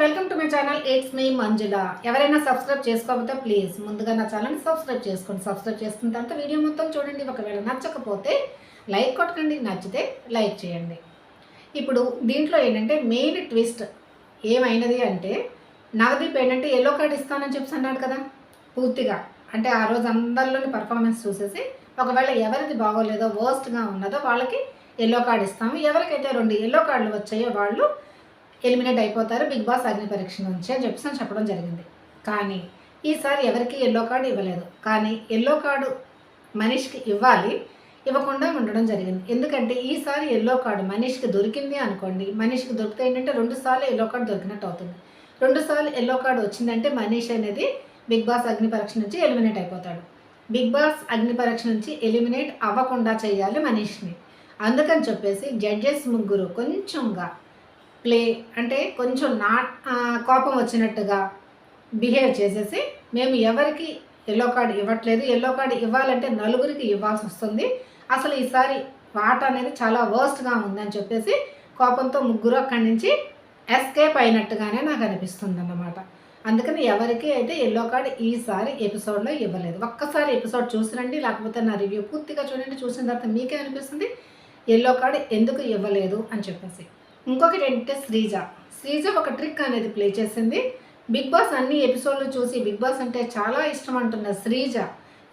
Welcome to my channel. It's me Manjula. ఎవరైనా subscribe చేసుకోకపోతే please ముందుగా నా ఛానల్ సబ్స్క్రైబ్ చేసుకోండి. సబ్స్క్రైబ్ చేసుకున్న తర్వాత వీడియో మొత్తం చూడండి. ఒకవేళ నచ్చకపోతే లైక్ కొట్టకండి. నచ్చితే లైక్ చేయండి. ఇప్పుడు దీంట్లో ఏంటంటే మెయిన్ ట్విస్ట్ ఏమైనది అంటే నవదీప్ ఏంటంటే ఎల్లో కార్డ్ ఇస్తానని చెప్పి అన్నాడు కదా. పూర్తిగా. అంటే ఆ రోజు అందరిలోని పర్ఫార్మెన్స్ చూసేసి ఒకవేళ ఎవరిది బాగోలేదో వర్స్ట్గా ఉన్నదో వాళ్ళకి ఎల్లో కార్డ్ ఇస్తాము. ఎవరికైతే రెండు ఎల్లో కార్డులు వచ్చాయో వాళ్ళు ఎలిమినేట్ అయిపోతారు. బిగ్ బాస్ అగ్ని పరీక్ష నుంచి అని చెప్పేసి చెప్పడం జరిగింది. కానీ ఈసారి ఎవరికి ఎల్లో కార్డు ఇవ్వలేదు. కానీ ఎల్లో కార్డు మనిషికి ఇవ్వాలి. ఇవ్వకుండా ఉండడం జరిగింది. ఎందుకంటే ఈసారి ఎల్లో కార్డు మనిషికి దొరికింది అనుకోండి. మనిషికి దొరికితే ఏంటంటే రెండు సార్లు ఎల్లో కార్డు దొరికినట్టు అవుతుంది. రెండు సార్లు ఎల్లో కార్డు వచ్చిందంటే మనీష్ అనేది బిగ్ బాస్ అగ్ని పరీక్ష నుంచి ఎలిమినేట్ అయిపోతాడు. బిగ్ బాస్ అగ్ని పరీక్ష నుంచి ఎలిమినేట్ అవ్వకుండా చేయాలి మనీష్ని. అందుకని చెప్పేసి జడ్జెస్ ముగ్గురు కొంచెంగా ప్లే అంటే కొంచెం నా కోపం వచ్చినట్టుగా బిహేవ్ చేసేసి మేము ఎవరికి ఎల్లో కార్డు ఇవ్వట్లేదు. ఎల్లో కార్డు ఇవ్వాలంటే నలుగురికి ఇవ్వాల్సి వస్తుంది. అసలు ఈసారి ఆట అనేది చాలా వర్స్ట్గా ఉందని చెప్పేసి కోపంతో ముగ్గురు అక్కడి నుంచి ఎస్కేప్ అయినట్టుగానే నాకు అనిపిస్తుంది అన్నమాట అందుకని ఎవరికి అయితే ఎల్లో కార్డు ఈసారి ఎపిసోడ్లో ఇవ్వలేదు. ఒక్కసారి ఎపిసోడ్ చూసిరండి లేకపోతే నా రివ్యూ పూర్తిగా చూడండి. చూసిన తర్వాత మీకే అనిపిస్తుంది ఎల్లో కార్డు ఎందుకు ఇవ్వలేదు అని చెప్పేసి. ఇంకొకటి ఏంటంటే శ్రీజ. శ్రీజ ఒక ట్రిక్ అనేది ప్లే చేసింది. బిగ్ బాస్ అన్ని ఎపిసోడ్లు చూసి బిగ్ బాస్ అంటే చాలా ఇష్టం అంటున్న శ్రీజ.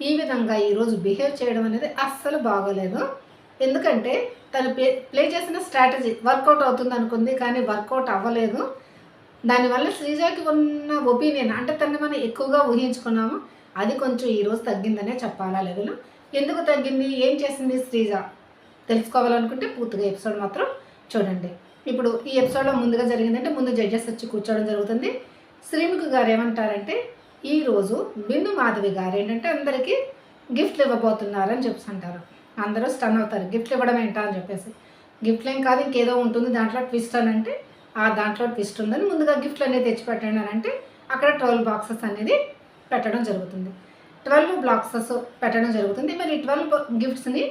ఈ విధంగా ఈరోజు బిహేవ్ చేయడం అనేది అస్సలు బాగోలేదు. ఎందుకంటే తను ప్లే ప్లే చేసిన స్ట్రాటజీ వర్కౌట్ అవుతుంది అనుకుంది కానీ వర్కౌట్ అవ్వలేదు. దానివల్ల శ్రీజకి ఉన్న ఒపీనియన్ అంటే తను మనం ఎక్కువగా ఊహించుకున్నాము. అది కొంచెం ఈరోజు తగ్గిందనే చెప్పాలా లెవెల్? ఎందుకు తగ్గింది? ఏం చేసింది శ్రీజ? తెలుసుకోవాలనుకుంటే పూర్తిగా ఎపిసోడ్ మాత్రం చూడండి. ఇప్పుడు ఈ ఎపిసోడ్లో ముందుగా జరిగిందంటే ముందు జడ్జెస్ వచ్చి కూర్చోవడం జరుగుతుంది. శ్రీముఖి గారు ఏమంటారంటే ఈరోజు బిందు మాధవి గారు ఏంటంటే అందరికీ గిఫ్ట్లు ఇవ్వబోతున్నారని చెప్పేసి అంటారు. అందరూ స్టన్ అవుతారు. గిఫ్ట్లు ఇవ్వడం ఏంటా అని చెప్పేసి. గిఫ్ట్లు ఏం కాదు ఇంకేదో ఉంటుంది. దాంట్లో ట్విస్ట్ అని అంటే ఆ దాంట్లో ట్విస్ట్ ఉందని ముందుగా గిఫ్ట్లు అనేది తెచ్చి పెట్టండి అని అంటే అక్కడ ట్వెల్వ్ బాక్సెస్ అనేది పెట్టడం జరుగుతుంది. ట్వెల్వ్ బాక్సెస్ పెట్టడం జరుగుతుంది. మరి ట్వెల్వ్ గిఫ్ట్స్ని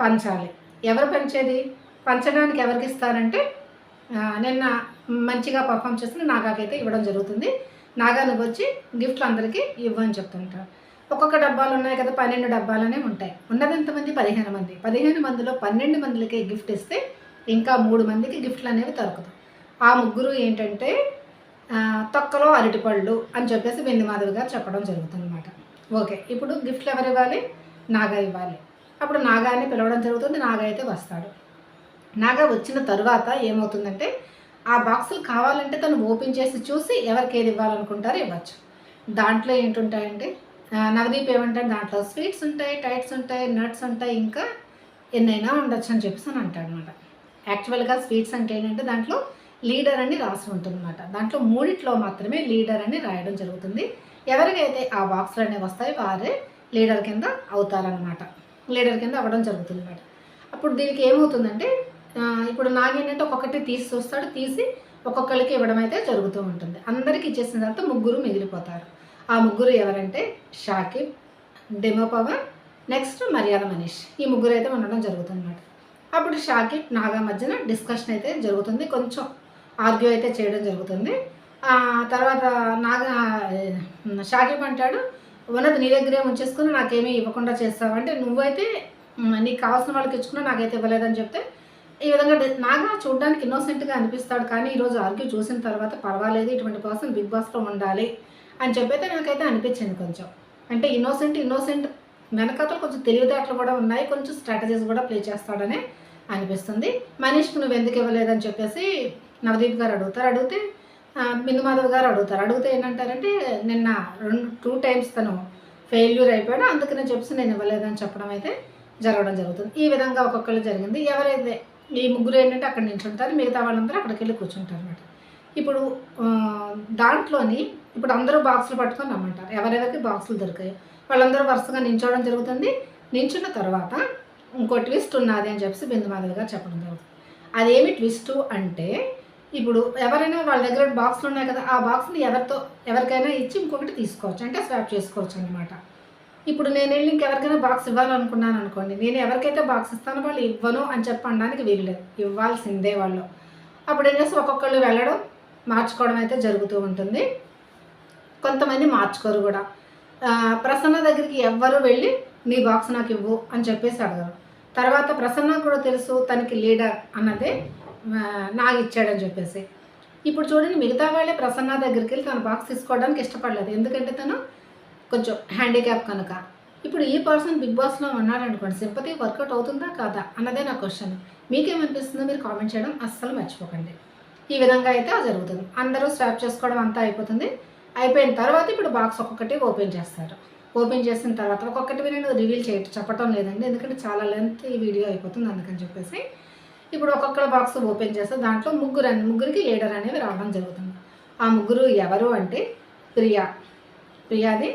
పంచాలి. ఎవరు పంచేది? పంచడానికి ఎవరికి ఇస్తారంటే నిన్న మంచిగా పర్ఫామ్ చేసిన నాగాకైతే ఇవ్వడం జరుగుతుంది. నాగా నువ్వు వచ్చి గిఫ్ట్లు అందరికీ ఇవ్వని చెప్తుంటారు ఒక్కొక్క డబ్బాలు ఉన్నాయి కదా పన్నెండు డబ్బాలనే ఉంటాయి. ఉన్నది ఎంతమంది? పదిహేను మంది. పదిహేను మందిలో పన్నెండు మందిలకి గిఫ్ట్ ఇస్తే ఇంకా మూడు మందికి గిఫ్ట్లు అనేవి దొరకదు ఆ ముగ్గురు ఏంటంటే తొక్కలో అరటిపళ్ళు అని చెప్పేసి వెండి మాధవి గారు చెప్పడం జరుగుతుంది అనమాట ఓకే ఇప్పుడు గిఫ్ట్లు ఎవరు ఇవ్వాలి నాగా ఇవ్వాలి. అప్పుడు నాగాన్ని పిలవడం జరుగుతుంది. నాగా అయితే వస్తాడు. నాగా వచ్చిన తర్వాత ఏమవుతుందంటే ఆ బాక్సులు కావాలంటే తను ఓపెన్ చేసి చూసి ఎవరికి ఏది ఇవ్వాలనుకుంటారో ఇవ్వచ్చు. దాంట్లో ఏంటుంటాయంటే నవదీప్ ఏమంటాడు దాంట్లో స్వీట్స్ ఉంటాయి టైట్స్ ఉంటాయి నట్స్ ఉంటాయి ఇంకా ఎన్నైనా ఉండొచ్చు అని చెప్పేసి అని అంటాడనమాట యాక్చువల్గా స్వీట్స్ అంటే ఏంటంటే దాంట్లో లీడర్ అని రాసి ఉంటుందన్నమాట. దాంట్లో మూడిట్లో మాత్రమే లీడర్ అని రాయడం జరుగుతుంది. ఎవరికైతే ఆ బాక్సులు అనేవి వస్తాయో వారే లీడర్ కింద అవుతారనమాట లీడర్ కింద అవ్వడం జరుగుతుంది అన్నమాట అప్పుడు దీనికి ఏమవుతుందంటే ఇప్పుడు నాగేంటంటే ఒక్కొక్కటి తీసి చూస్తాడు తీసి ఒక్కొక్కరికి ఇవ్వడం అయితే జరుగుతూ ఉంటుంది. అందరికి ఇచ్చేసిన తర్వాత ముగ్గురు మిగిలిపోతారు. ఆ ముగ్గురు ఎవరంటే షాకిబ్ డెమో పవన్ నెక్స్ట్ మర్యాద మనీష్. ఈ ముగ్గురు అయితే ఉండడం జరుగుతుంది అనమాట అప్పుడు షాకిబ్ నాగా మధ్యన డిస్కషన్ అయితే జరుగుతుంది. కొంచెం ఆర్గ్యూ అయితే చేయడం జరుగుతుంది. తర్వాత నాగా షాకిబ్ అంటాడు ఉన్నది నీ దగ్గరే ఉంచేసుకుని నాకేమీ ఇవ్వకుండా చేస్తావంటే నువ్వైతే నీకు కావాల్సిన వాళ్ళకి ఇచ్చుకున్నా నాకైతే ఇవ్వలేదని చెప్తే ఈ విధంగా డి- నాగా చూడడానికి ఇన్నోసెంట్గా అనిపిస్తాడు కానీ ఈరోజు ఆర్గ్యూ చూసిన తర్వాత పర్వాలేదు ఇటువంటి పర్సన్ బిగ్ బాస్లో ఉండాలి అని చెప్పైతే నాకైతే అనిపించింది కొంచెం. అంటే ఇన్నోసెంట్ ఇన్నోసెంట్ వెనకాతలు కొంచెం తెలివితేటలు కూడా ఉన్నాయి కొంచెం స్ట్రాటజీస్ కూడా ప్లే చేస్తాడనే అనిపిస్తుంది. మనీష్కి నువ్వు ఎందుకు ఇవ్వలేదని చెప్పేసి నవదీప్ గారు అడుగుతారు. అడిగితే బిందుమాధవ్ బిందు మాధవ్ గారు అడుగుతారు. అడిగితే ఏంటంటారంటే నిన్న రెండు టూ టైమ్స్ తను ఫెయిల్యూర్ అయిపోయాడు అందుకనే చెప్పేసి నేను ఇవ్వలేదని చెప్పడం అయితే జరగడం జరుగుతుంది. ఈ విధంగా ఒక్కొక్కరు జరిగింది. ఎవరైతే ఈ ముగ్గురు ఏంటంటే అక్కడ నించుంటారు మిగతా వాళ్ళందరూ అక్కడికి వెళ్ళి కూర్చుంటారు అనమాట ఇప్పుడు దాంట్లోని ఇప్పుడు అందరూ బాక్సులు పట్టుకొని రమ్మంటారు. ఎవరెవరికి బాక్సులు దొరికాయి. వాళ్ళందరూ వరుసగా నించోవడం జరుగుతుంది. నించున్న తర్వాత ఇంకో ట్విస్ట్ ఉన్నది అని చెప్పేసి బిందు గారు చెప్పడం జరుగుతుంది. అదేమి ట్విస్ట్ అంటే ఇప్పుడు ఎవరైనా వాళ్ళ దగ్గర బాక్సులు ఉన్నాయి కదా ఆ బాక్స్ని ఎవరితో ఎవరికైనా ఇచ్చి ఇంకొకటి తీసుకోవచ్చు. అంటే స్వాప్ చేసుకోవచ్చు అనమాట ఇప్పుడు నేను వెళ్ళి ఇంకెవరికైనా బాక్స్ ఇవ్వాలనుకున్నాను అనుకోండి నేను ఎవరికైతే బాక్స్ ఇస్తానో వాళ్ళు ఇవ్వను అని చెప్పడానికి వీలు లేదు. ఇవ్వాల్సిందే వాళ్ళు. అప్పుడు ఏం చేస్తే? ఒక్కొక్కళ్ళు వెళ్ళడం మార్చుకోవడం అయితే జరుగుతూ ఉంటుంది. కొంతమంది మార్చుకోరు కూడా. ప్రసన్న దగ్గరికి ఎవ్వరు వెళ్ళి నీ బాక్స్ నాకు ఇవ్వు అని చెప్పేసి అడగరు. తర్వాత ప్రసన్న కూడా తెలుసు తనకి లీడర్ అన్నదే నాకు ఇచ్చాడని చెప్పేసి. ఇప్పుడు చూడండి మిగతా వాళ్ళే ప్రసన్న దగ్గరికి వెళ్ళి తన బాక్స్ తీసుకోవడానికి ఇష్టపడలేదు. ఎందుకంటే తను కొంచెం హ్యాండిక్యాప్ కనుక. ఇప్పుడు ఈ పర్సన్ బిగ్ బాస్లో ఉన్నాడు అనుకోండి సింపతి వర్కౌట్ అవుతుందా కాదా అన్నదే నా క్వశ్చన్. మీకేమనిపిస్తుందో మీరు కామెంట్ చేయడం అస్సలు మర్చిపోకండి. ఈ విధంగా అయితే అది జరుగుతుంది. అందరూ స్వాప్ చేసుకోవడం అంతా అయిపోతుంది. అయిపోయిన తర్వాత ఇప్పుడు బాక్స్ ఒక్కొక్కటి ఓపెన్ చేస్తారు. ఓపెన్ చేసిన తర్వాత ఒక్కొక్కటి నేను రివీల్ చేయ చెప్పటం లేదండి ఎందుకంటే చాలా లెంత్ ఈ వీడియో అయిపోతుంది అందుకని చెప్పేసి. ఇప్పుడు ఒక్కొక్క బాక్స్ ఓపెన్ చేస్తే దాంట్లో ముగ్గురు అని ముగ్గురికి లీడర్ అనేవి రావడం జరుగుతుంది. ఆ ముగ్గురు ఎవరు అంటే ప్రియా. ప్రియాది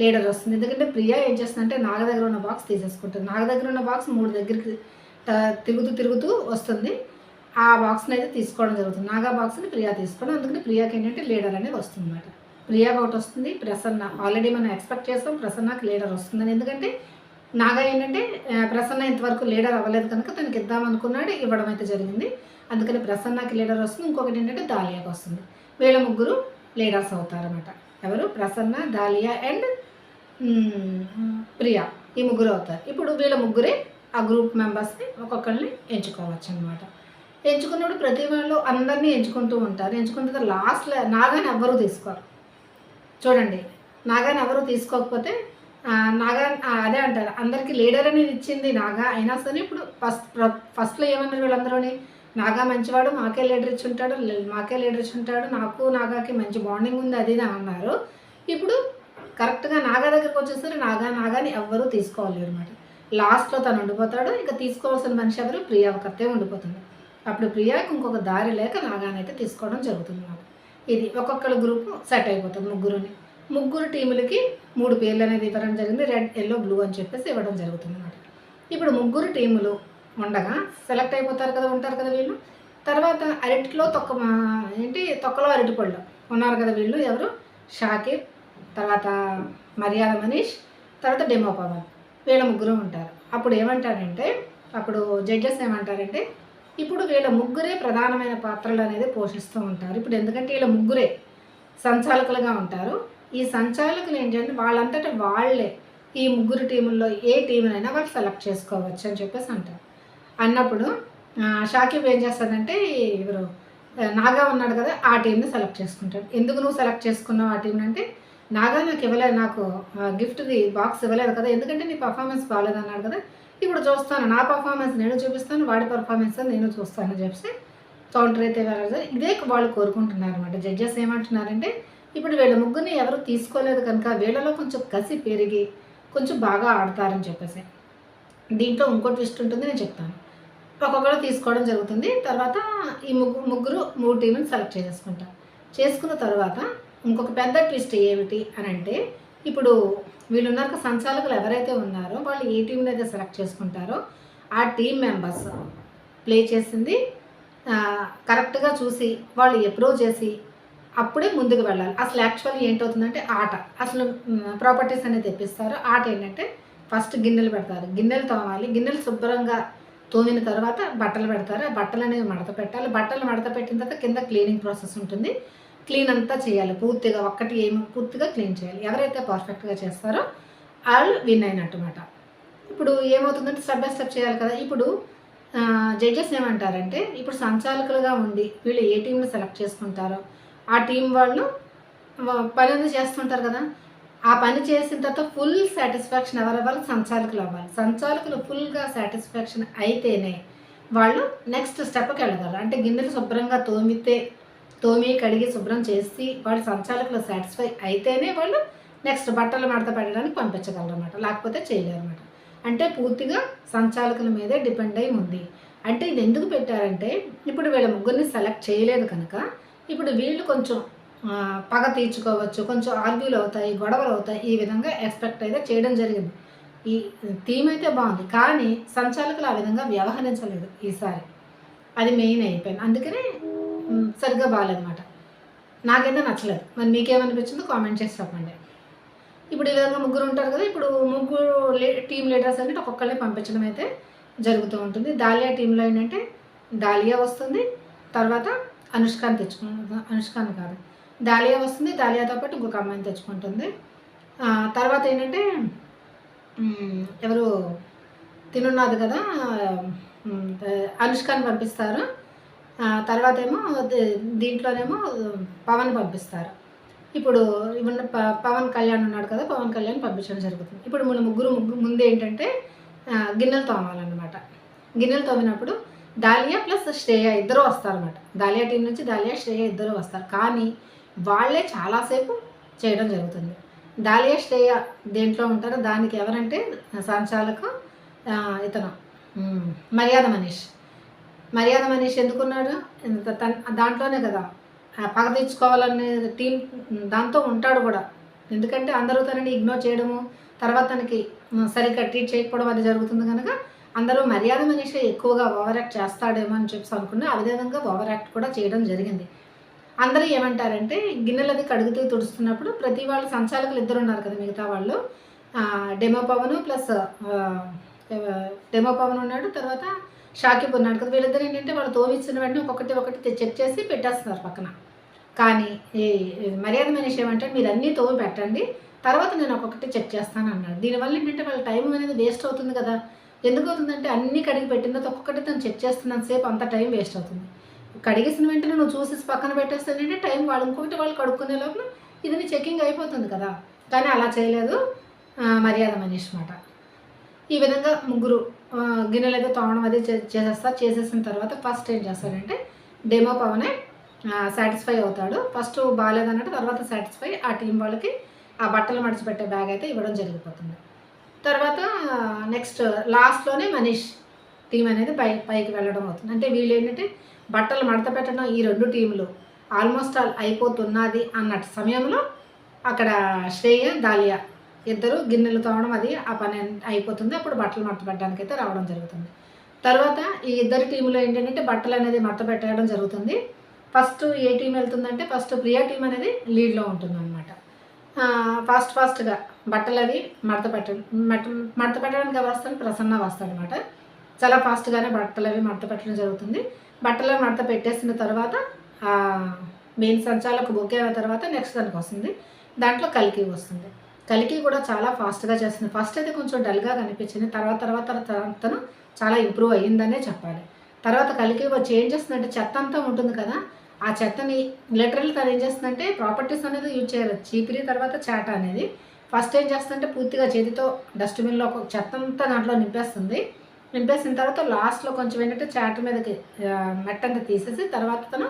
లీడర్ వస్తుంది. ఎందుకంటే ప్రియా ఏం చేస్తుందంటే నాగ దగ్గర ఉన్న బాక్స్ తీసేసుకుంటుంది. నాగ దగ్గర ఉన్న బాక్స్ మూడు దగ్గరికి తిరుగుతూ తిరుగుతూ వస్తుంది. ఆ బాక్స్ని అయితే తీసుకోవడం జరుగుతుంది. నాగా బాక్స్ని ప్రియా తీసుకోవడం. అందుకని ప్రియాకి ఏంటంటే లీడర్ అనేది వస్తుంది అనమాట ప్రియాకి ఒకటి వస్తుంది ప్రసన్న. ఆల్రెడీ మనం ఎక్స్పెక్ట్ చేస్తాం ప్రసన్నకి లీడర్ వస్తుందని. ఎందుకంటే నాగా ఏంటంటే ప్రసన్న ఇంతవరకు లీడర్ అవ్వలేదు కనుక తనకి ఇద్దాం అనుకున్నాడు ఇవ్వడం అయితే జరిగింది. అందుకని ప్రసన్నకి లీడర్ వస్తుంది. ఇంకొకటి ఏంటంటే దాలియాకి వస్తుంది. వీళ్ళ ముగ్గురు లీడర్స్ అవుతారన్నమాట. ఎవరు? ప్రసన్న దాలియా అండ్ ప్రియా. ఈ ముగ్గురు అవుతారు. ఇప్పుడు వీళ్ళ ముగ్గురే ఆ గ్రూప్ మెంబర్స్ని ఒక్కొక్కరిని ఎంచుకోవచ్చు అనమాట ఎంచుకున్నప్పుడు ప్రతి వాళ్ళు అందరినీ ఎంచుకుంటూ ఉంటారు. ఎంచుకున్న తర్వాత లాస్ట్లో నాగాని ఎవ్వరూ తీసుకోరు. చూడండి నాగాని ఎవరు తీసుకోకపోతే నాగా అదే అంటారు. అందరికి లీడర్ అనేది ఇచ్చింది నాగా. అయినా సరే ఇప్పుడు ఫస్ట్ ఫస్ట్లో ఏమన్నారు వీళ్ళందరూని? నాగా మంచివాడు మాకే లీడర్ ఇచ్చి ఉంటాడు మాకే లీడర్ ఇచ్చి ఉంటాడు నాకు నాగాకి మంచి బాండింగ్ ఉంది అది అన్నారు. ఇప్పుడు కరెక్ట్గా నాగా దగ్గరికి వచ్చేసరికి నాగా నాగాని ఎవ్వరూ తీసుకోవాలి అనమాట లాస్ట్లో తను ఉండిపోతాడు ఇంకా తీసుకోవాల్సిన మనిషి ఎవరు? ప్రియా ఒకతే ఉండిపోతుంది. అప్పుడు ప్రియాకి ఇంకొక దారి లేక నాగాని అయితే తీసుకోవడం జరుగుతుంది అన్నమాట. ఇది ఒక్కొక్కరు గ్రూప్ సెట్ అయిపోతుంది ముగ్గురుని. ముగ్గురు టీములకి మూడు పేర్లు అనేది ఇవ్వడం జరిగింది. రెడ్ ఎల్లో బ్లూ అని చెప్పేసి ఇవ్వడం జరుగుతుంది అనమాట ఇప్పుడు ముగ్గురు టీములు ఉండగా సెలెక్ట్ అయిపోతారు కదా ఉంటారు కదా వీళ్ళు. తర్వాత అరటిలో తొక్క మా- ఏంటి తొక్కలో అరటిపళ్ళు ఉన్నారు కదా వీళ్ళు ఎవరు? షాకిర్ తర్వాత మర్యాద మనీష్ తర్వాత డెమో పవన్. వీళ్ళ ముగ్గురు ఉంటారు. అప్పుడు ఏమంటారంటే అప్పుడు జడ్జెస్ ఏమంటారంటే ఇప్పుడు వీళ్ళ ముగ్గురే ప్రధానమైన పాత్రలు అనేది పోషిస్తూ ఉంటారు. ఇప్పుడు ఎందుకంటే వీళ్ళ ముగ్గురే సంచాలకులుగా ఉంటారు. ఈ సంచాలకులు ఏంటంటే వాళ్ళంతటా వాళ్ళే ఈ ముగ్గురు టీముల్లో ఏ టీమునైనా వాళ్ళు సెలెక్ట్ చేసుకోవచ్చు అని చెప్పేసి అంటారు. అన్నప్పుడు షాకిబ్ ఏం చేస్తాడంటే ఎవరు నాగా ఉన్నాడు కదా ఆ టీంని సెలెక్ట్ చేసుకుంటాడు. ఎందుకు నువ్వు సెలెక్ట్ చేసుకున్నావు ఆ టీంని అంటే నాగా నాకు ఇవ్వలేదు నాకు గిఫ్ట్ది బాక్స్ ఇవ్వలేదు కదా ఎందుకంటే నీ పర్ఫార్మెన్స్ బాగాలేదు అన్నాడు కదా ఇప్పుడు చూస్తాను నా పర్ఫార్మెన్స్ నేను చూపిస్తాను వాడి పర్ఫార్మెన్స్ నేను చూస్తాను అని చెప్పి కౌంటర్ అయితే వెళ్ళదు ఇదే వాళ్ళు కోరుకుంటున్నారు అనమాట జడ్జెస్ ఏమంటున్నారంటే ఇప్పుడు వీళ్ళ ముగ్గురిని ఎవరు తీసుకోలేదు కనుక వీళ్ళలో కొంచెం కసి పెరిగి కొంచెం బాగా ఆడతారని చెప్పేసి. దీంట్లో ఇంకో ట్విస్ట్ ఉంటుంది నేను చెప్తాను. ఒక్కొక్కరు తీసుకోవడం జరుగుతుంది. తర్వాత ఈ ముగ్గురు ముగ్గురు మూడు టీంని సెలెక్ట్ చేసేసుకుంటారు చేసుకున్న తర్వాత ఇంకొక పెద్ద ట్విస్ట్ ఏమిటి అని అంటే ఇప్పుడు వీళ్ళు ఉన్నారు సంచాలకులు ఎవరైతే ఉన్నారో వాళ్ళు ఏ టీంని అయితే సెలెక్ట్ చేసుకుంటారో ఆ టీం మెంబర్స్ ప్లే చేసింది. కరెక్ట్గా చూసి వాళ్ళు అప్రూవ్ చేసి అప్పుడే ముందుకు వెళ్ళాలి. అసలు యాక్చువల్గా ఏంటవుతుందంటే ఆట. అసలు ప్రాపర్టీస్ అనేది తెప్పిస్తారు. ఆట ఏంటంటే ఫస్ట్ గిన్నెలు పెడతారు. గిన్నెలు తోమాలి. గిన్నెలు శుభ్రంగా తోమిన తర్వాత బట్టలు పెడతారు. ఆ బట్టలు అనేవి మడత పెట్టాలి. బట్టలు మడత పెట్టిన తర్వాత కింద క్లీనింగ్ ప్రాసెస్ ఉంటుంది. క్లీన్ అంతా చేయాలి. పూర్తిగా ఒక్కటి ఏమి పూర్తిగా క్లీన్ చేయాలి. ఎవరైతే పర్ఫెక్ట్గా చేస్తారో వాళ్ళు విన్ అయినట్టుమాట. ఇప్పుడు ఏమవుతుందంటే స్టెప్ బై స్టెప్ చేయాలి కదా. ఇప్పుడు జడ్జెస్ ఏమంటారంటే ఇప్పుడు సంచాలకులుగా ఉండి వీళ్ళు ఏ టీంని సెలెక్ట్ చేసుకుంటారో ఆ టీం వాళ్ళు పని అనేది చేస్తుంటారు కదా. ఆ పని చేసిన తర్వాత ఫుల్ సాటిస్ఫాక్షన్ ఎవరు అవ్వాలి సంచాలకులు అవ్వాలి. సంచాలకులు ఫుల్గా సాటిస్ఫాక్షన్ అయితేనే వాళ్ళు నెక్స్ట్ స్టెప్కి వెళ్ళగలరు అంటే గిన్నెలు శుభ్రంగా తోమితే తోమి కడిగి శుభ్రం చేసి వాళ్ళు సంచాలకులు సాటిస్ఫై అయితేనే వాళ్ళు నెక్స్ట్ బట్టలు మడత పెట్టడానికి పంపించగలరు అనమాట లేకపోతే చేయలేరు అనమాట అంటే పూర్తిగా సంచాలకుల మీదే డిపెండ్ అయి ఉంది. అంటే ఇది ఎందుకు పెట్టారంటే ఇప్పుడు వీళ్ళ ముగ్గురిని సెలెక్ట్ చేయలేదు కనుక ఇప్పుడు వీళ్ళు కొంచెం పగ తీర్చుకోవచ్చు కొంచెం ఆర్గ్యూలు అవుతాయి గొడవలు అవుతాయి ఈ విధంగా ఎక్స్పెక్ట్ అయితే చేయడం జరిగింది. ఈ థీమ్ అయితే బాగుంది కానీ సంచాలకులు ఆ విధంగా వ్యవహరించలేదు ఈసారి. అది మెయిన్ అయిపోయింది. అందుకనే సరిగ్గా బాగాలేదన్నమాట. నాకైతే నచ్చలేదు. మరి మీకేమనిపించిందో కామెంట్ చేసి చెప్పండి. ఇప్పుడు ఈ విధంగా ముగ్గురు ఉంటారు కదా ఇప్పుడు ముగ్గురు లే టీమ్ లీడర్స్ అంటే ఒక్కొక్కరిని పంపించడం అయితే జరుగుతూ ఉంటుంది. దాలియా టీంలో ఏంటంటే దాలియా వస్తుంది తర్వాత అనుష్కాని తెచ్చుకుంటుంది అనుష్కాని కాదు. దాలియా వస్తుంది. దాలియాతో పాటు ఇంకొక అమ్మాయిని తెచ్చుకుంటుంది. తర్వాత ఏంటంటే ఎవరు తినున్నది కదా మ్, అనుష్కాని పంపిస్తారు. తర్వాత ఏమో దీంట్లోనేమో పవన్ పంపిస్తారు. ఇప్పుడు ఇప్పుడు ప- పవన్ కళ్యాణ్ ఉన్నాడు కదా పవన్ కళ్యాణ్ పంపించడం జరుగుతుంది. ఇప్పుడు మన ముగ్గురు ముగ్గురు ముందు ఏంటంటే గిన్నెలు తోమాలన్నమాట. గిన్నెలు తోమినప్పుడు దాలియా ప్లస్ శ్రేయ ఇద్దరు వస్తారన్నమాట. దాలియా టీం నుంచి దాలియా శ్రేయ ఇద్దరు వస్తారు. కానీ వాళ్ళే చాలాసేపు చేయడం జరుగుతుంది. దాలియా శ్రేయ దేంట్లో ఉంటారో దానికి ఎవరంటే సంచాలక ఇతను మర్యాద మనీష్. మర్యాద మనీష్ ఎందుకున్నాడు? దాంట్లోనే కదా. పగ తెచ్చుకోవాలనే టీం దాంతో ఉంటాడు కూడా. ఎందుకంటే అందరూ తనని ఇగ్నోర్ చేయడము తర్వాత తనకి సరిగ్గా ట్రీట్ చేయకపోవడం అది జరుగుతుంది కనుక అందరూ మర్యాద మనిషి ఎక్కువగా ఓవర్ యాక్ట్ చేస్తాడేమో అని చెప్పి అనుకున్నా. ఆ విధంగా ఓవర్ యాక్ట్ కూడా చేయడం జరిగింది. అందరూ ఏమంటారంటే గిన్నెలు అది కడుగుతూ తుడుస్తున్నప్పుడు ప్రతి వాళ్ళు సంచాలకులు ఇద్దరు ఉన్నారు కదా మిగతా వాళ్ళు. Demon Pavan plus demon Pavan ఉన్నాడు తర్వాత షాకిబ్ ఉన్నాడు కదా. వీళ్ళిద్దరు ఏంటంటే వాళ్ళు తోవిచ్చిన వెంటనే ఒక్కొక్కటి ఒకటి చెక్ చేసి పెట్టేస్తున్నారు పక్కన. కానీ ఈ మర్యాద మనిషి ఏమంటే మీరు అన్నీ తోవి పెట్టండి తర్వాత నేను ఒక్కొక్కటి చెక్ చేస్తాను అన్నాడు. దీనివల్ల ఏంటంటే వాళ్ళ టైం అనేది వేస్ట్ అవుతుంది కదా. ఎందుకు అవుతుందంటే అన్నీ కడిగి పెట్టిన తర్వాత ఒక్కొక్కటి తను చెక్ చేస్తున్నంతసేపు అంత టైం వేస్ట్ అవుతుంది. కడిగేసిన వెంటనే నువ్వు చూసేసి పక్కన పెట్టేస్తానంటే టైం వాళ్ళు ఇంకొకటి వాళ్ళు కడుక్కునే లోపల ఇది చెకింగ్ అయిపోతుంది కదా. కానీ అలా చేయలేదు. మర్యాద మనీష్ మాట. ఈ విధంగా ముగ్గురు గిన్నెలు అయితే తోమడం అది చేసేస్తారు చేసేసిన తర్వాత ఫస్ట్ ఏం చేస్తాడంటే డెమో పవనే సాటిస్ఫై అవుతాడు. ఫస్ట్ బాగాలేదన్నట్టు తర్వాత సాటిస్ఫై ఆ టీం వాళ్ళకి ఆ బట్టలు మడిచిపెట్టే బ్యాగ్ అయితే ఇవ్వడం జరిగిపోతుంది. తర్వాత నెక్స్ట్ లాస్ట్లోనే మనీష్ టీం అనేది పై పైకి వెళ్ళడం అవుతుంది. అంటే వీళ్ళు ఏంటంటే బట్టలు మడత పెట్టడం ఈ రెండు టీంలు ఆల్మోస్ట్ ఆల్ అయిపోతున్నది అన్నట్టు సమయంలో అక్కడ శ్రేయ దాలియా ఇద్దరు గిన్నెలు తోవడం అది ఆ పని అయిపోతుంది. అప్పుడు బట్టలు మడత పెట్టడానికి అయితే రావడం జరుగుతుంది. తర్వాత ఈ ఇద్దరు టీంలో ఏంటంటే బట్టలు అనేది మడత పెట్టడం జరుగుతుంది. ఫస్ట్ ఏ టీం వెళ్తుందంటే ఫస్ట్ ప్రియా టీం అనేది లీడ్లో ఉంటుంది అనమాట ఫాస్ట్ ఫాస్ట్గా బట్టలు అవి మడత పెట్ట మడత మడత పెట్టడానికి వస్తాను ప్రసన్న వస్తాడనమాట చాలా ఫాస్ట్గానే బట్టలు అవి మడత పెట్టడం జరుగుతుంది. బట్టలు మడత పెట్టేసిన తర్వాత మెయిన్ సంచాలకు బొకే అయిన తర్వాత నెక్స్ట్ దానికి వస్తుంది. దాంట్లో కలికి వస్తుంది. కలికి కూడా చాలా ఫాస్ట్గా చేస్తుంది. ఫస్ట్ అయితే కొంచెం డల్గా కనిపించింది. తర్వాత తర్వాత తన- తను చాలా ఇంప్రూవ్ అయ్యిందనే చెప్పాలి. తర్వాత కలికి వచ్చి ఏం చేస్తుందంటే చెత్త అంతా ఉంటుంది కదా ఆ చెత్తని లిటరల్ తను ఏం చేస్తుందంటే ప్రాపర్టీస్ అనేది యూజ్ చేయాలి చీపిరి తర్వాత చాట అనేది. ఫస్ట్ ఏం చేస్తుందంటే పూర్తిగా చేతితో డస్ట్బిన్లో ఒక చెత్త అంతా దాంట్లో నింపేస్తుంది. నింపేసిన తర్వాత లాస్ట్లో కొంచెం ఏంటంటే చాట మీదకి మెట్టంతా తీసేసి తర్వాత తను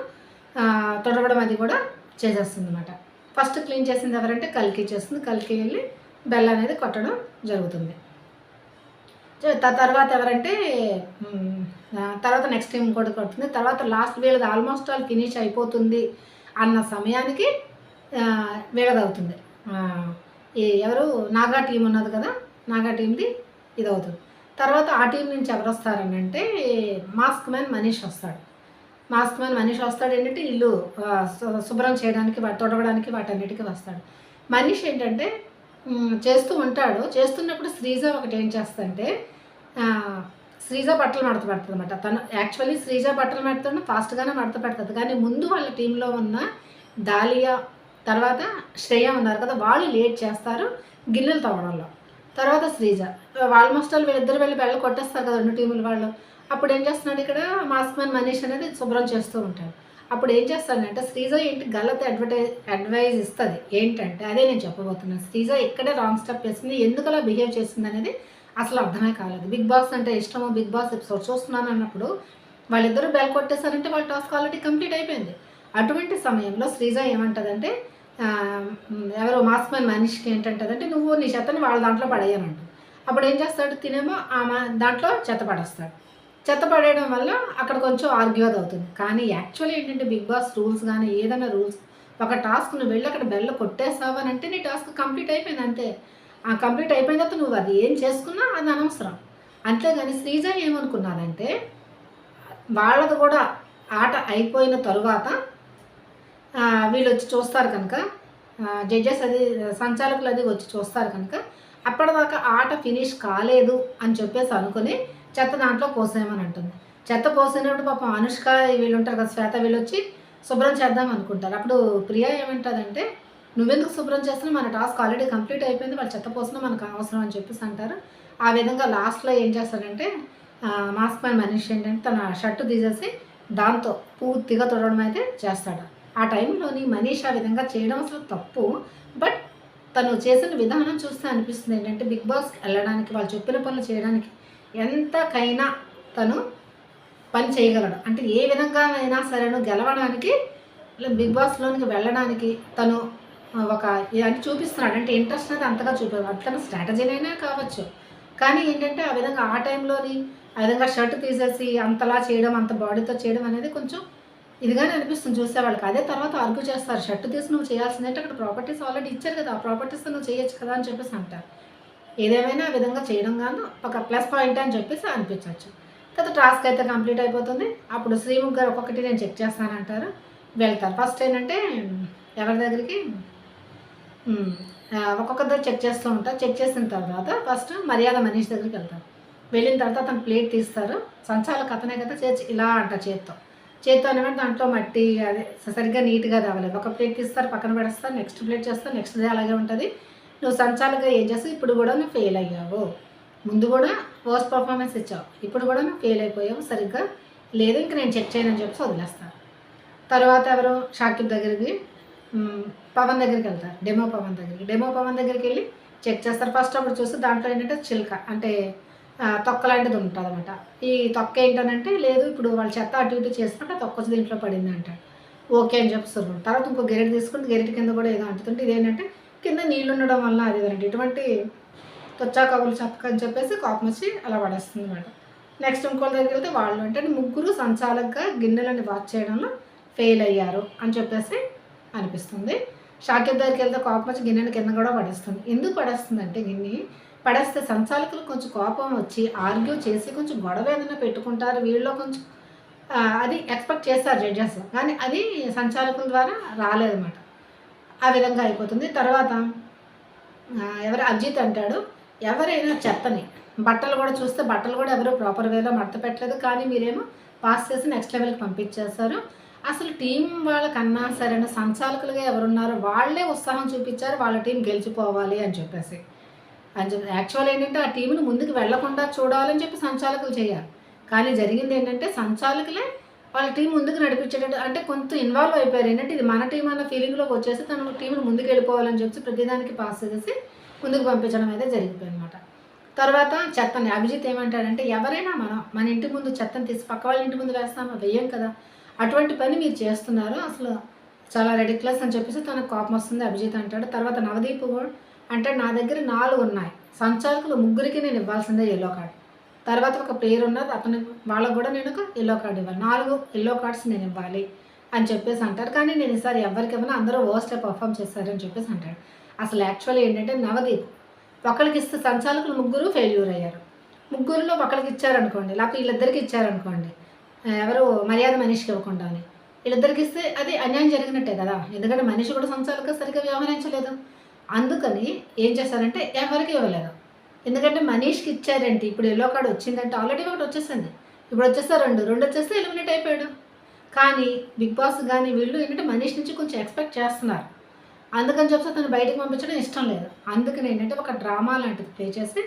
తొడవడం అది కూడా చేసేస్తుంది అనమాట ఫస్ట్ క్లీన్ చేసింది ఎవరంటే కలికి చేస్తుంది కలికి వెళ్ళి బెల్ అనేది కొట్టడం జరుగుతుంది. తర్వాత ఎవరంటే తర్వాత నెక్స్ట్ టైం కూడా కొడుతుంది? తర్వాత లాస్ట్ వీళ్ళది ఆల్మోస్ట్ ఆల్ ఫినిష్ అయిపోతుంది అన్న సమయానికి వీళ్ళదవుతుంది ఎవరు? నాగా టీం ఉన్నది కదా? నాగా టీంది ఇది అవుతుంది తర్వాత ఆ టీం నుంచి ఎవరు వస్తారని అంటే మాస్క్ మ్యాన్ మనీష్ వస్తాడు. మాస్క్ మ్యాన్ మనీష్ వస్తాడు ఏంటంటే ఇల్లు శుభ్రం చేయడానికి వా- తొడవడానికి వాటన్నిటికీ వస్తాడు. మనీష్ ఏంటంటే చేస్తూ ఉంటాడు. చేస్తున్నప్పుడు శ్రీజ ఒకటి ఏం చేస్తంటే శ్రీజ బట్టలు మడత పెడుతుంది అనమాట తను యాక్చువల్లీ శ్రీజ బట్టలు పెడుతున్న ఫాస్ట్గానే మడత పెడుతుంది. కానీ ముందు వాళ్ళ టీంలో ఉన్న దాలియా తర్వాత శ్రేయ ఉన్నారు కదా వాళ్ళు లేట్ చేస్తారు గిన్నెలు తవ్వడంలో తర్వాత శ్రీజ. ఆల్మోస్ట్ వాళ్ళు వీళ్ళిద్దరు వెళ్ళి వెళ్ళి కొట్టేస్తారు కదా రెండు టీముల వాళ్ళు. అప్పుడు ఏం చేస్తున్నాడు ఇక్కడ మాస్మన్ మనీష్ అనేది శుభ్రం చేస్తూ ఉంటాడు. అప్పుడు ఏం చేస్తానంటే శ్రీజ ఏంటి గలత్ అడ్వర్టైజ్ అడ్వైజ్ ఇస్తుంది. ఏంటంటే అదే నేను చెప్పబోతున్నాను శ్రీజ ఇక్కడే రాంగ్ స్టెప్ చేసింది ఎందుకు అలా బిహేవ్ చేసింది అనేది అసలు అర్థమే కాలేదు. బిగ్ బాస్ అంటే ఇష్టమో బిగ్ బాస్ ఎపిసోడ్ చూస్తున్నాను అన్నప్పుడు వాళ్ళిద్దరూ బెల్ కొట్టేశారంటే వాళ్ళ టాస్క్ ఆల్రెడీ కంప్లీట్ అయిపోయింది. అటువంటి సమయంలో శ్రీజ ఏమంటదంటే ఎవరో మాస్క్ మ్యాన్ మనిషికి ఏంటంటదంటే నువ్వు నీ చెత్తని వాళ్ళ దాంట్లో పడేయనంట. అప్పుడు ఏం చేస్తాడు తినేమో ఆమె దాంట్లో చెత్త పడేస్తాడు. చెత్త పడేయడం వల్ల అక్కడ కొంచెం ఆర్గ్యూ అవుతుంది. కానీ యాక్చువల్లీ ఏంటంటే బిగ్ బాస్ రూల్స్ కానీ ఏదైనా రూల్స్ ఒక టాస్క్ నువ్వు వెళ్ళి అక్కడ బెల్ల కొట్టేసావు అని అంటే నీ టాస్క్ కంప్లీట్ అయిపోయింది అంతే. ఆ కంప్లీట్ అయిపోయిన తర్వాత నువ్వు అది ఏం చేసుకున్నా అది అనవసరం. అంతేగాని శ్రీజ ఏమనుకున్నాదంటే వాళ్ళది కూడా ఆట అయిపోయిన తరువాత వీళ్ళు వచ్చి చూస్తారు కనుక. జడ్జెస్ అది సంచాలకులు అది వచ్చి చూస్తారు కనుక. అప్పటిదాకా ఆట ఫినిష్ కాలేదు అని చెప్పేసి అనుకుని చెత్త దాంట్లో పోసేయమని అంటుంది. చెత్త పోసినప్పుడు పాపం అనుష్క వీళ్ళు ఉంటారు కదా శ్వేత వీళ్ళు వచ్చి శుభ్రం చేద్దాం అనుకుంటారు. అప్పుడు ప్రియా ఏమంటుందంటే నువ్వెందుకు శుభ్రం చేస్తున్నా మన టాస్క్ ఆల్రెడీ కంప్లీట్ అయిపోయింది. వాళ్ళు చెత్త పోసినా మనకు అవసరం అని చెప్పేసి అంటారు. ఆ విధంగా లాస్ట్లో ఏం చేస్తాడంటే మాస్క్ మ్యాన్ మనిషి ఏంటంటే తన షర్టు తీసేసి దాంతో పూర్తిగా తొడవడం అయితే చేస్తాడు. ఆ టైంలోని మనీష్ ఆ విధంగా చేయడం అసలు తప్పు. బట్ తను చేసిన విధానం చూస్తే అనిపిస్తుంది ఏంటంటే బిగ్ బాస్కి వెళ్ళడానికి వాళ్ళు చెప్పిన పనులు చేయడానికి ఎంతకైనా తను పని చేయగలడు. అంటే ఏ విధంగా అయినా సరేను గెలవడానికి బిగ్ బాస్లోనికి వెళ్ళడానికి తను ఒక అంటే చూపిస్తున్నాడు. అంటే ఇంట్రెస్ట్ అనేది అంతగా చూపేది. తన స్ట్రాటజీనైనా కావచ్చు. కానీ ఏంటంటే ఆ విధంగా ఆ టైంలోని ఆ విధంగా షర్ట్ తీసేసి అంతలా చేయడం అంత బాడీతో చేయడం అనేది కొంచెం ఇదిగానే అనిపిస్తుంది చూసే వాళ్ళకి. అదే తర్వాత ఆర్గ్యూ చేస్తారు. షర్ట్ తీసి నువ్వు చేయాల్సిందంటే అక్కడ ప్రాపర్టీస్ ఆల్రెడీ ఇచ్చారు కదా. ఆ ప్రాపర్టీస్ నువ్వు చేయొచ్చు కదా అని చెప్పేసి అంటారు. ఏదేమైనా ఆ విధంగా చేయడం కాదు ఒక ప్లస్ పాయింట్ అని చెప్పేసి అనిపించవచ్చు తర్వాత టాస్క్ అయితే కంప్లీట్ అయిపోతుంది. అప్పుడు శ్రీముఖ్ గారు ఒక్కొక్కటి నేను చెక్ చేస్తానంటారు వెళ్తారు. ఫస్ట్ ఏంటంటే ఎవరి దగ్గరికి? ఒక్కొక్క దగ్గర చెక్ చేస్తూ ఉంటారు. చెక్ చేసిన తర్వాత ఫస్ట్ మర్యాద మనీష్ దగ్గరికి వెళ్తారు. వెళ్ళిన తర్వాత అతను ప్లేట్ తీస్తారు. సంచాలకు అతనే కదా చేసి ఇలా అంట చేత్తో. చేత్తో అనమాట దాంట్లో మట్టి అదే సరిగ్గా నీట్గా రావలేదు ఒక ప్లేట్ తీస్తారు పక్కన పెడస్తారు నెక్స్ట్ ప్లేట్ చేస్తారు నెక్స్ట్ డే అలాగే ఉంటుంది. నువ్వు సంచాలుగా ఏం చేస్తావు? ఇప్పుడు కూడా నువ్వు ఫెయిల్ అయ్యావు. ముందు కూడా వర్స్ట్ పర్ఫార్మెన్స్ ఇచ్చావు. ఇప్పుడు కూడా నువ్వు ఫెయిల్ అయిపోయావు సరిగ్గా. లేదు ఇంక నేను చెక్ చేయనని చెప్పి వదిలేస్తాను తర్వాత ఎవరు? షాకిబ్ దగ్గరికి పవన్ దగ్గరికి వెళ్తారు. డెమో పవన్ దగ్గరికి. డెమో పవన్ దగ్గరికి వెళ్ళి చెక్ చేస్తారు. ఫస్ట్ అప్పుడు చూస్తే దాంట్లో ఏంటంటే చిల్క అంటే తొక్క లాంటిది ఉంటుంది అనమాట ఈ తొక్క ఏంటనంటే లేదు ఇప్పుడు వాళ్ళు చెత్త అటు ఇటు చేసుకుంటే తొక్క వచ్చి దీంట్లో పడింది అంటాడు ఓకే అని చెప్తున్నారు తర్వాత ఇంకో గెరెట్ తీసుకుంటే గెరెట్ కింద కూడా ఏదో అంటుంటే ఇదేంటంటే కింద నీళ్ళు ఉండడం వల్ల అది అంటే ఇటువంటి తొచ్చా కబులు చెప్పక అని చెప్పేసి కోపం వచ్చి అలా పడేస్తుంది అనమాట నెక్స్ట్ ఇంకోళ్ళ దగ్గరికి వెళ్తే వాళ్ళు అంటే ముగ్గురు సంచాలకుగా గిన్నెలని వాచ్ చేయడంలో ఫెయిల్ అయ్యారు అని చెప్పేసి అనిపిస్తుంది. షాకిబ్ దగ్గరికి వెళ్తే కోపం వచ్చి గిన్నెని కింద కూడా పడేస్తుంది. ఎందుకు పడేస్తుంది అంటే గిన్నె పడేస్తే సంచాలకులు కొంచెం కోపం వచ్చి ఆర్గ్యూ చేసి కొంచెం గొడవ ఏదైనా పెట్టుకుంటారు వీళ్ళు కొంచెం అది ఎక్స్పెక్ట్ చేస్తారు జడ్జెస్. కానీ అది సంచాలకుల ద్వారా రాలేదన్నమాట. ఆ విధంగా అయిపోతుంది. తర్వాత ఎవరు అజిత్ అంటాడు ఎవరైనా చెత్తని బట్టలు కూడా చూస్తే బట్టలు కూడా ఎవరు ప్రాపర్ వేలో మడత పెట్టలేదు. కానీ మీరేమో పాస్ చేసి నెక్స్ట్ లెవెల్కి పంపించేస్తారు అసలు టీం వాళ్ళకన్నా సరైన సంచాలకులుగా ఎవరున్నారో వాళ్ళే ఉత్సాహం చూపించారు వాళ్ళ టీం గెలిచిపోవాలి అని చెప్పేసి. అని చెప్పి యాక్చువల్ ఏంటంటే ఆ టీమును ముందుకు వెళ్ళకుండా చూడాలని చెప్పి సంచాలకులు చేయాలి. కానీ జరిగింది ఏంటంటే సంచాలకులే వాళ్ళ టీం ముందుకు నడిపించేటట్టు అంటే కొంత ఇన్వాల్వ్ అయిపోయారు. ఏంటంటే ఇది మన టీం అన్న ఫీలింగ్లోకి వచ్చేసి తన టీంను ముందుకు వెళ్ళిపోవాలని చెప్పి ప్రతిదానికి పాస్ చేసి ముందుకు పంపించడం అయితే జరిగిపోయింది అనమాట తర్వాత చెత్తని అభిజిత్ ఏమంటాడంటే ఎవరైనా మనం మన ఇంటి ముందు చెత్తని తీసి పక్క వాళ్ళ ఇంటి ముందు వేస్తామో? వెయ్యం కదా. అటువంటి పని మీరు చేస్తున్నారు. అసలు చాలా రెడిక్లెస్ అని చెప్పేసి తనకు కోపం వస్తుంది అభిజిత్ అంటాడు. తర్వాత నవదీప్ కూడా అంటే నా దగ్గర నాలుగు ఉన్నాయి. సంచాలకులు ముగ్గురికి నేను ఇవ్వాల్సిందే ఎల్లో కార్డు తర్వాత ఒక ప్లేయర్ ఉన్నది అతను వాళ్ళకు కూడా నేను ఒక ఎల్లో కార్డు ఇవ్వాలి. నాలుగు ఎల్లో కార్డ్స్ నేను ఇవ్వాలి అని చెప్పేసి అంటారు. కానీ నేను ఈసారి ఎవరికి ఇవ్వను అందరూ వర్స్టే పర్ఫామ్ చేస్తారని చెప్పేసి అంటాడు అసలు యాక్చువల్ ఏంటంటే నవదీప్ ఒకరికి ఇస్తే సంచాలకులు ముగ్గురు ఫెయిల్యూర్ అయ్యారు. ముగ్గురులో ఒకరికి ఇచ్చారనుకోండి లేకపోతే వీళ్ళిద్దరికి ఇచ్చారనుకోండి ఎవరు మర్యాద మనిషికి ఇవ్వకుండా అని. వీళ్ళిద్దరికి ఇస్తే అది అన్యాయం జరిగినట్టే కదా. ఎందుకంటే మనిషి కూడా సంచాలక సరిగ్గా వ్యవహరించలేదు. అందుకని ఏం చేశారంటే ఎవరికి ఇవ్వలేదు. ఎందుకంటే మనీష్కి ఇచ్చారంటే? ఇప్పుడు ఎల్లో కార్డు వచ్చిందంటే ఆల్రెడీ ఒకటి వచ్చేసింది. ఇప్పుడు వచ్చేస్తే రెండు రెండు వచ్చేస్తే ఎలిమినేట్ అయిపోయాడు. కానీ బిగ్ బాస్ కానీ వీళ్ళు ఏంటంటే మనీష్ నుంచి కొంచెం ఎక్స్పెక్ట్ చేస్తున్నారు. అందుకని చెప్తే తను బయటకు పంపించడం ఇష్టం లేదు. అందుకని ఏంటంటే ఒక డ్రామా లాంటిది ప్లే చేసి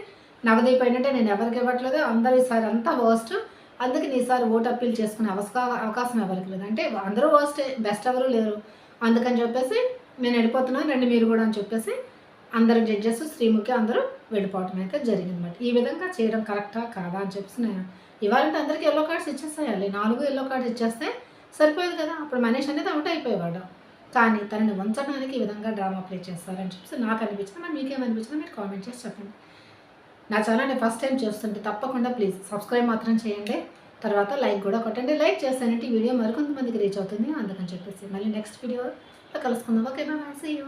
నవదీప్ ఏంటంటే నేను ఎవరికి ఇవ్వట్లేదు అందరూ ఈసారి అంతా వర్స్ట్ అందుకని ఈసారి ఓటు అప్పీల్ చేసుకునే అవకాశం ఎవరికి లేదు. అంటే అందరూ వర్స్ట్ బెస్ట్ ఎవరు లేరు. అందుకని చెప్పేసి నేను వెళ్ళిపోతున్నాను రండి మీరు కూడా అని చెప్పేసి అందరు జడ్జెస్ శ్రీముఖి అందరూ వెళ్ళిపోవటం అయితే జరిగిందన్నమాట. ఈ విధంగా చేయడం కరెక్టా కాదా అని చెప్పేసి నేను ఇవాళంటే అందరికీ ఎల్లో కార్డ్స్ ఇచ్చేసేయాలి. నాలుగు ఎల్లో కార్డ్స్ ఇచ్చేస్తే సరిపోయేది కదా? అప్పుడు మనీష్ అనేది అవుట్ అయిపోయేవాడు. కానీ తనని ఉంచడానికి ఈ విధంగా డ్రామా ప్లే చేస్తారని చెప్పేసి నాకు అనిపించింది. మరి మీకేమనిపించిందో మీరు కామెంట్ చేసి చెప్పండి. నా ఛానల్ని ఫస్ట్ టైం చూస్తుంటే తప్పకుండా ప్లీజ్ సబ్స్క్రైబ్ మాత్రం చేయండి. తర్వాత లైక్ కూడా కొట్టండి. లైక్ చేస్తానంటే ఈ వీడియో మరికొంతమందికి రీచ్ అవుతుంది. అందుకని చెప్పేసి మళ్ళీ నెక్స్ట్ వీడియో కలుసుకుందాం. Okay bye. See you